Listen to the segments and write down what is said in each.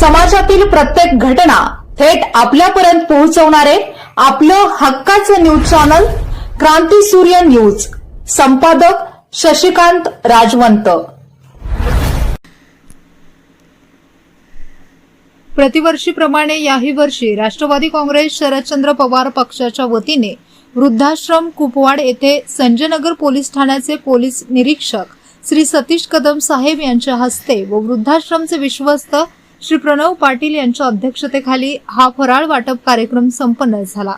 समाजातील प्रत्येक घटना थेट आपल्यापर्यंत पोहोचवणारे आपलं हक्काचं न्यूज चॅनल क्रांती सूर्य न्यूज. संपादक शशिकांत राजवंत. प्रतिवर्षीप्रमाणे याही वर्षी राष्ट्रवादी काँग्रेस शरदचंद्र पवार पक्षाच्या वतीने वृद्धाश्रम कुपवाड येथे संजयनगर पोलीस ठाण्याचे पोलीस निरीक्षक श्री सतीश कदम साहेब यांच्या हस्ते व वृद्धाश्रमचे विश्वस्त श्री प्रणव पाटील यांच्या अध्यक्षतेखाली हा फराळ वाटप कार्यक्रम संपन्न झाला.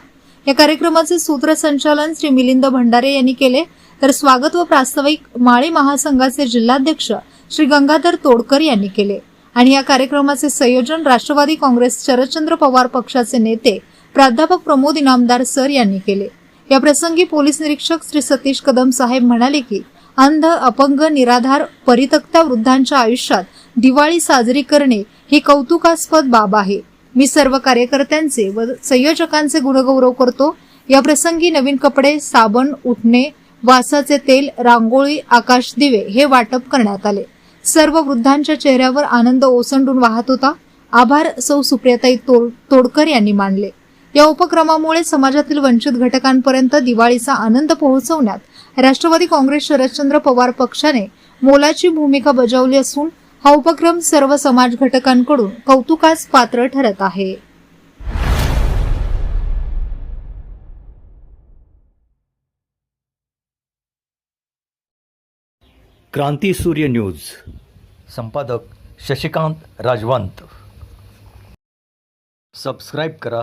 या कार्यक्रमाचे सूत्रसंचालन श्री मिलिंद भंडारे यांनी केले. तर स्वागत व प्रास्ताविक माळी महासंघाचे जिल्हाध्यक्ष श्री गंगाधर तोडकर यांनी केले. आणि या कार्यक्रमाचे संयोजन राष्ट्रवादी काँग्रेस शरदचंद्र पवार पक्षाचे नेते प्राध्यापक प्रमोद इनामदार सर यांनी केले. या प्रसंगी पोलीस निरीक्षक श्री सतीश कदम साहेब म्हणाले की अंध अपंग निराधार परितक्त्या वृद्धांच्या आयुष्यात दिवाळी साजरी करणे ही कौतुकास्पद बाब आहे. मी सर्व कार्यकर्त्यांचे व संयोजकांचे गुणगौरव करतो. या प्रसंगी नवीन कपडे साबण उठणे वासाचे तेल रांगोळी आकाश दिवे हे वाटप करण्यात आले. सर्व वृद्धांच्या चेहऱ्यावर आनंद ओसंडून वाहत होता. आभार सौ सुप्रियाताई तोड- तोडकर यांनी मानले. या उपक्रमामुळे समाजातील वंचित घटकांपर्यंत दिवाळीचा आनंद पोहोचवण्यात राष्ट्रवादी काँग्रेस शरदचंद्र पवार पक्षाने मोलाची भूमिका बजावली असून हा उपक्रम सर्व समाज घटकांकडून कौतुकास पात्र ठरत आहे. क्रांती सूर्य न्यूज. संपादक शशिकांत राजवंत. सबस्क्राईब करा.